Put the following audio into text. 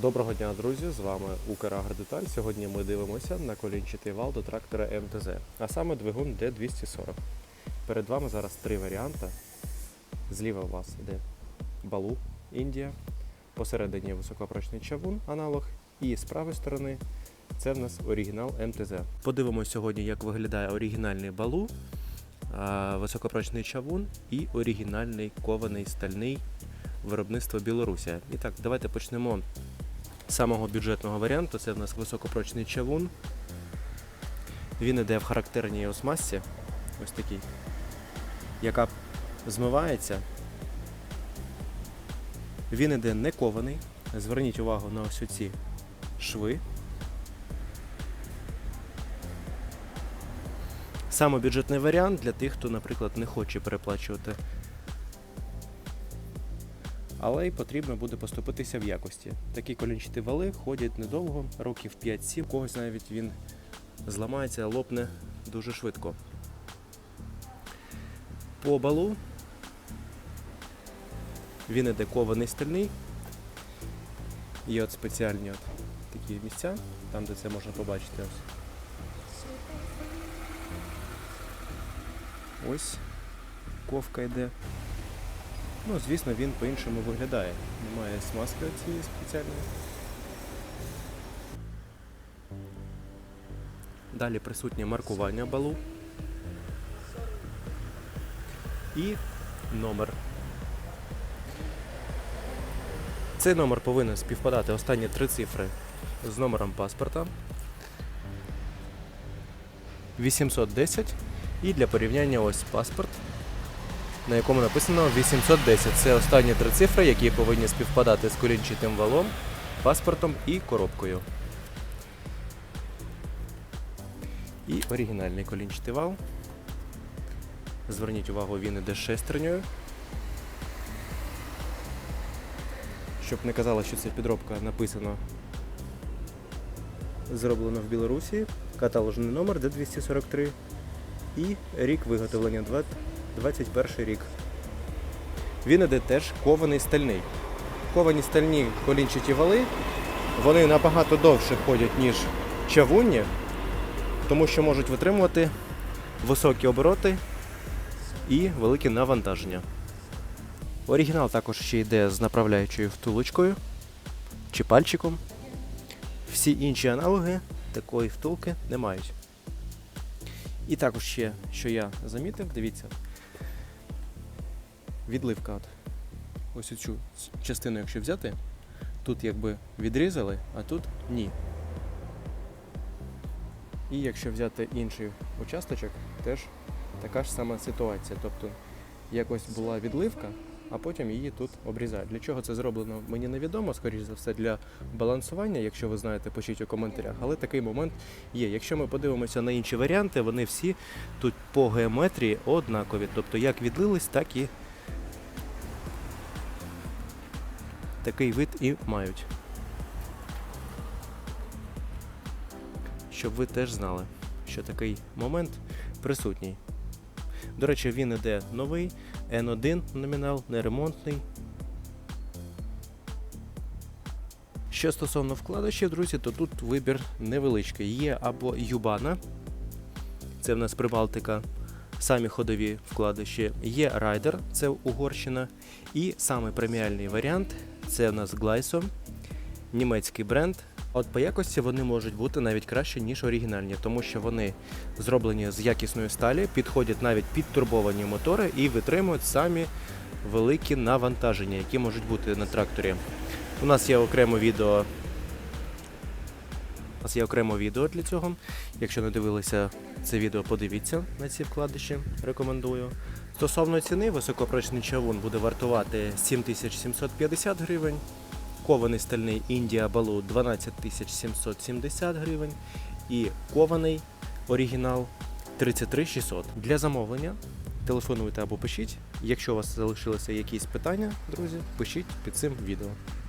Доброго дня, друзі! З вами Украгродеталь. Сьогодні ми дивимося на колінчатий вал до трактора МТЗ, а саме двигун D240. Перед вами зараз три варіанти. Зліва у вас йде Балу Індія, посередині високопрочний чавун аналог, і з правої сторони це в нас оригінал МТЗ. Подивимося сьогодні, як виглядає оригінальний балу, високопрочний чавун і оригінальний кований стальний виробництво Білорусія. І так, давайте почнемо самого бюджетного варіанту. Це в нас високопрочний чавун. Він іде в характерній осмазці, ось такий, яка змивається. Він іде не кований. Зверніть увагу на ось ці шви. Саме бюджетний варіант для тих, хто, наприклад, не хоче переплачувати але й потрібно буде поступитися в якості. Такі колінчаті вали ходять недовго, років 5-7, когось навіть він зламається, лопне дуже швидко. По балу він іде кований стальний. Є от спеціальні от такі місця, там де це можна побачити. Ось ковка йде. Ну, звісно, він по-іншому виглядає. Немає смазки цієї спеціальної. Далі присутнє маркування балу. І номер. Цей номер повинен співпадати останні три цифри з номером паспорта. 810. І для порівняння ось паспорт на якому написано 810. Це останні три цифри, які повинні співпадати з колінчатим валом, паспортом і коробкою. І оригінальний колінчатий вал. Зверніть увагу, він іде шестернею. Щоб не казали, що це підробка написано. Зроблено в Білорусі. Каталожний номер D243 і рік виготовлення 21 рік. Він іде теж кований стальний. Ковані стальні колінчаті вали, вони набагато довше ходять, ніж чавунні, тому що можуть витримувати високі обороти і велике навантаження. Оригінал також ще йде з направляючою втулочкою чи пальчиком. Всі інші аналоги такої втулки не мають. І також ще, що я замітив, дивіться, відливка. От. Ось цю частину, якщо взяти, тут якби відрізали, а тут ні. І якщо взяти інший участочок, теж така ж сама ситуація. Тобто якось була відливка, а потім її тут обрізають. Для чого це зроблено, мені невідомо, скоріш за все, для балансування, якщо ви знаєте, пишіть у коментарях. Але такий момент є. Якщо ми подивимося на інші варіанти, вони всі тут по геометрії однакові. Тобто як відлились, так і такий вид і мають. Щоб ви теж знали, що такий момент присутній. До речі, він іде новий, N1 номінал, неремонтний. Що стосовно вкладачів, друзі, то тут вибір невеличкий. Є або Юбана, це в нас Прибалтика, самі ходові вкладиші, є Райдер, це Угорщина, і самий преміальний варіант це в нас Glyso, німецький бренд. От по якості вони можуть бути навіть краще, ніж оригінальні, тому що вони зроблені з якісної сталі, підходять навіть під турбовані мотори і витримують самі великі навантаження, які можуть бути на тракторі. У нас є окремо відео. У нас є окремо відео для цього. Якщо не дивилися це відео, подивіться на ці вкладиші, рекомендую. Стосовно ціни, високопрочний чавун буде вартувати 7750 гривень. Кований стальний Індія Балу 12 770 гривень і кований оригінал 33 600. Для замовлення телефонуйте або пишіть. Якщо у вас залишилися якісь питання, друзі, пишіть під цим відео.